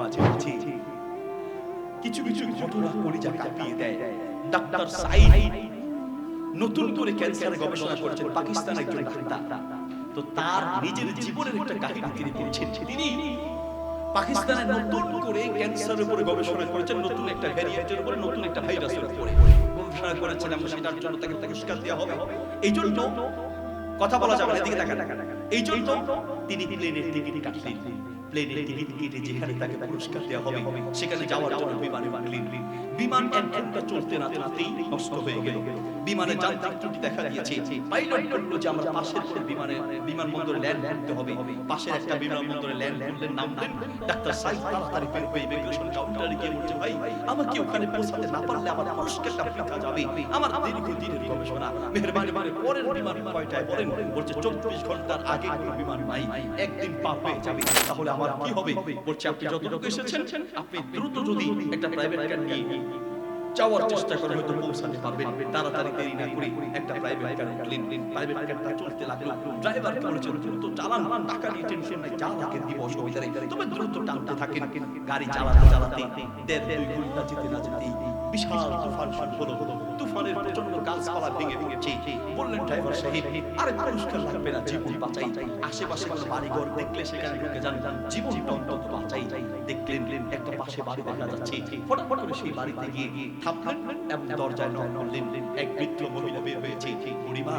মাঝে মাঝে কিছু কিছু ঘটনা কলিজা কাঁপিয়ে দেয়। ডাক্তার সাইদ নতুন করে ক্যান্সারে গবেষণা করেছেন পাকিস্তান একজন ডাক্তার। তো তার নিজের জীবনের একটা কাহিনী তিনি বলছেন তিনি পাকিস্তানে নতুন করে ক্যান্সারের উপরে গবেষণা করেছেন, নতুন একটা ভ্যারিয়েন্টের উপরে নতুন একটা ভাইরাসের উপরে। গবেষণা করেছেন এবং সেটার জন্য তাকে পুরস্কার দেওয়া হবে। এই জন্য কথা বলা যাবে এদিকে তাকান। এই জন্য তিনি প্লেনের টিকিট কাটলেন। প্লেনের টিকিট কেটে যেখানে তাকে পুরস্কার দেওয়া হবে, সেখানে যাওয়ার জন্য বিমানে বাঁধলেন বিমান এক ঘণ্টা চলতে না চলতেই নষ্ট হয়ে গেল। বিমানে যান্ত্রিক ত্রুটি দেখা দিয়েছে। পাইলট বলল যে আমরা পাশের বিমানে, বিমানবন্দরে ল্যান্ড করতে হবে। পাশের একটা বিমানবন্দরে ল্যান্ড করলেন নামলেন ডাক্তার সাইদ তাড়াতাড়ি বের হয়ে ইমিগ্রেশন কাউন্টারে গিয়ে বলছে, ভাই, আমাকে ওখানে পৌঁছাতে না পারলে আমার পুরস্কারটা বৃথা যাবে। আমার দীর্ঘদিনের গবেষণা। মেহরবানি করে পরের বিমান কয়টায় বলেন? বলছে, চব্বিশ ঘণ্টার আগে কোনো বিমান নাই। একদিন পা হয়ে যাবে। তাহলে আমার কি হবে? আপনি যতটুকু এসেছেন আপনি দ্রুত যদি একটা প্রাইভেট কার নিয়ে যাওয়ার চেষ্টা করে হয়তো পৌঁছাতে তাড়াতাড়ি দেরি না করে একটা প্রাইভেট কার প্রাইভেট কারটা চলতে লাগল। ড্রাইভার বলেছেন, দ্রুত চালান, টাকা নিয়ে টেনশন নাই, যা দিব অসুবিধা নেই। তবে দ্রুত টানতে থাকেন, গাড়ি চালাতে চালাতে, দেড়, দুই ঘণ্টা যেতে না বিশাল তুফান হলো। তুফানের প্রচণ্ড গাছপালা ভেঙে বললেন ড্রাইভার সাহেব, আরে লাগবে না, জীবন বাঁচাই। আশেপাশে বাড়িঘর দেখলে সেখানে ঢুকে যান। জীবনটা অন্তত বাঁচাই দেখলেন একটা পাশে বাড়ি দেখা যাচ্ছে। ফটাফট করে সেই বাড়িতে গিয়ে থামলেন এবং দরজায় নক করলেন এক বৃদ্ধ মহিলা বের হয়েছে। বুড়িমা,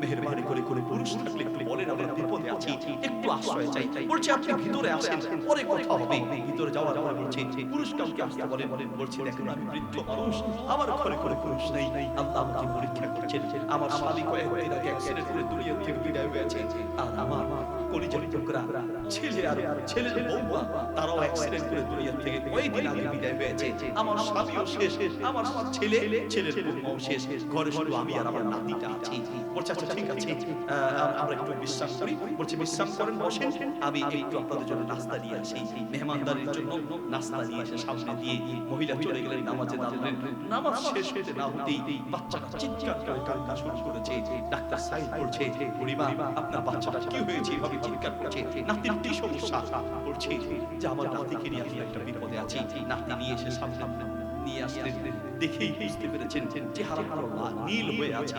মেহরবানি করে করে পুরুষ থাকলে একটু বলেন, আমরা বিপদে আছি। একটু আশ্রয় চাই। বলছে, আপনি ভিতরে আসেন পরে কথা হবে। ভিতরে যাওয়ার পরে বলছে, পুরুষ কাউকে আসতে বলেন। বলছে, দেখেন, আমি বৃদ্ধ মানুষ আমার ঘরে ঘরে পুরুষ নেই। আল্লাহ আমাকে পরীক্ষা করছেন। আমার স্বামী কয়েকদিন আগে অ্যাক্সিডেন্ট করে দুনিয়া থেকে বিদায় হয়েছে আর আমার কলিজার টুকরা ছেলে আর তারাও অ্যাক্সিডেন্ট করে দুনিয়া থেকে কয়েকদিন আগে বিদায় হয়েছে আমার স্বামীও শেষ, আমার ছেলে, ছেলের শেষ। ঘরে শুধু আমি আর আমার নাতিটা আছি। বলছে আচ্ছা ঠিক আছে। আমরা একটু করি। বলছে করেন, বসেন। আমি একটু আপনাদের জন্য নাস্তা নিয়ে আসি। জন্য নাস্তা নিয়ে এসে সামনে দিয়ে মহিলা চলে গেলেন, নামাজে দাঁড়ালেন নামাজ শেষ হতে না হতেই বাচ্চাটা চিৎকার করে কান্না শুরু করেছে সাইদ পরিবার বুড়িমা, আপনার বাচ্চাটা কি হয়েছে? এভাবে চিৎকার করছে নাতির কি সমস্যা? বলছে যে আমার নাতিকে নিয়ে আমি একটা বিপদে আছি, নাতি নিয়ে এসে সামনে নিয়ে আসলেন। দেখেই বুঝতে পেরেছেন যে হারানো নীল হয়ে আছে।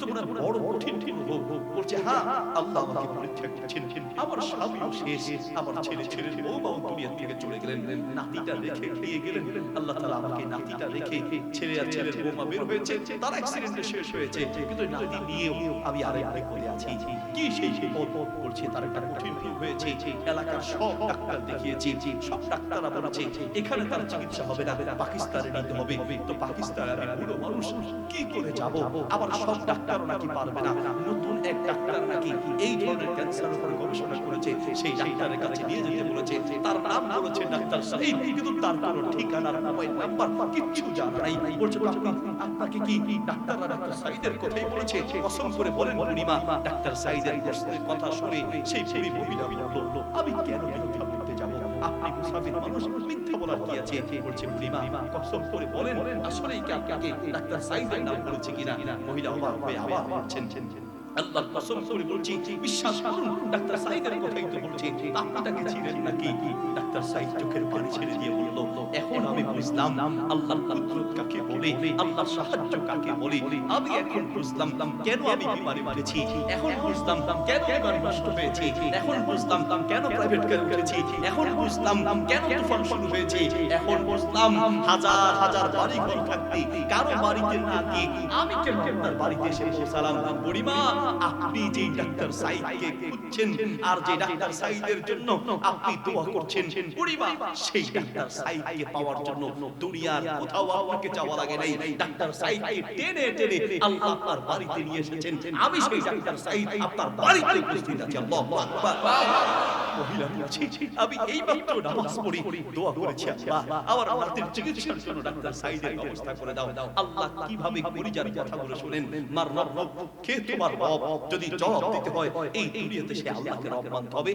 তো মনে বড় কঠিন কঠিন রোগ বলছে হ্যাঁ আল্লাহ আমাকে পরীক্ষা করছেন। আমার স্বামীও শেষ আমার ছেলে ছেলের বউমাও দুনিয়া থেকে চলে গেলেন। নাতিটা রেখে খেয়ে গেলেন। আল্লাহ তাআলা আমাকে নাতিটা রেখে ছেলে আর ছেলের বউমা বের হয়েছে। তার অ্যাক্সিডেন্টে শেষ হয়েছে। কিন্তু নাতি নিয়েও আমি আরেক আরেক করে আছি। কি সেই সেই পথ বলছে তার একটা কঠিন রোগ হয়েছে। এলাকার সব ডাক্তার দেখিয়েছি। সব ডাক্তাররা বলেছে এখানে তার চিকিৎসা হবে না পাকিস্তানে নিতে হবে। তো পাকিস্তানে আমি বুড়ো মানুষ কি করে যাব? আবার সব ডাক্তারও নাকি পারবে না। নতুন এক ডাক্তার নাকি এই ধরনের ক্যান্সার উপরে গবেষণা করেছে সেই ডাক্তারের কাছে নিয়ে যেতে তার নাম বলেছে ডাক্তার সাহিদ কিন্তু তার কোনো ঠিকানার মোবাইল নাম্বার কিচ্ছু জানা নাই। বলছে আপনি আপনাকে কি ডাক্তাররা ডাক্তার সাইদের কথাই বলেছে? কসম করে বলেন পূর্ণিমা ডাক্তার সাইদের কথা শুনে সেই বুড়ি মহিলা বলল, আমি কেন মিথ্যা বলতে যাব? আপনি মুসাফির মানুষ, মিথ্যা বলার কি আছে? বলছে পূর্ণিমা কসম করে বলেন, আসলেই কি আপনাকে ডাক্তার সাইদের নাম বলেছে কিনা? মহিলা অবাক হয়ে আবার বলছেন আল্লাহ কসম করে বলছি, বিশ্বাস করুন, ডাক্তার সাইদের কথাই তো বলছি। আপনি তাকে ছিলেন নাকি? ডাক্তার সাইদ চোখের পানি ছেড়ে দিয়ে বলল, এখন আমি বুঝলাম আল্লাহ কাকে বলে? আল্লাহর সাহায্য কাকে বলে? আমি এখন বুঝলাম কেন আমি বিমারে উঠেছি। এখন বুঝলাম কেন বিমান নষ্ট হয়েছে। এখন বুঝলাম কেন প্রাইভেট কার উঠেছি। এখন বুঝলাম কেন তুফান শুরু হয়েছে। এখন বুঝলাম হাজার হাজার বাড়ি ঘর থাকতে কারও বাড়িতে না আমি কেন আপনার বাড়িতে এসে পৌঁছালাম? বুড়িমা, আপনি যে ডাক্তার সাইদকে খুঁজছেন আর যে ডাক্তার সাইদের জন্য আপনি দোয়া করছেন, বুড়িমা, সেই ডাক্তার সাইদকে পাওয়ার জন্য দুনিয়ার কোথাও আপনাকে যাওয়া লাগে নাই ডাক্তার সাইদকে টেনে টেনে আল্লাহ আপনার বাড়িতে নিয়ে এসেছেন। আমি সেই ডাক্তার সাইদ আপনার বাড়িতে উপস্থিত আছি। আকবার। যদি জবাব দিতে হয়, এই দুনিয়াতে সে আল্লাহকে মানতে হবে।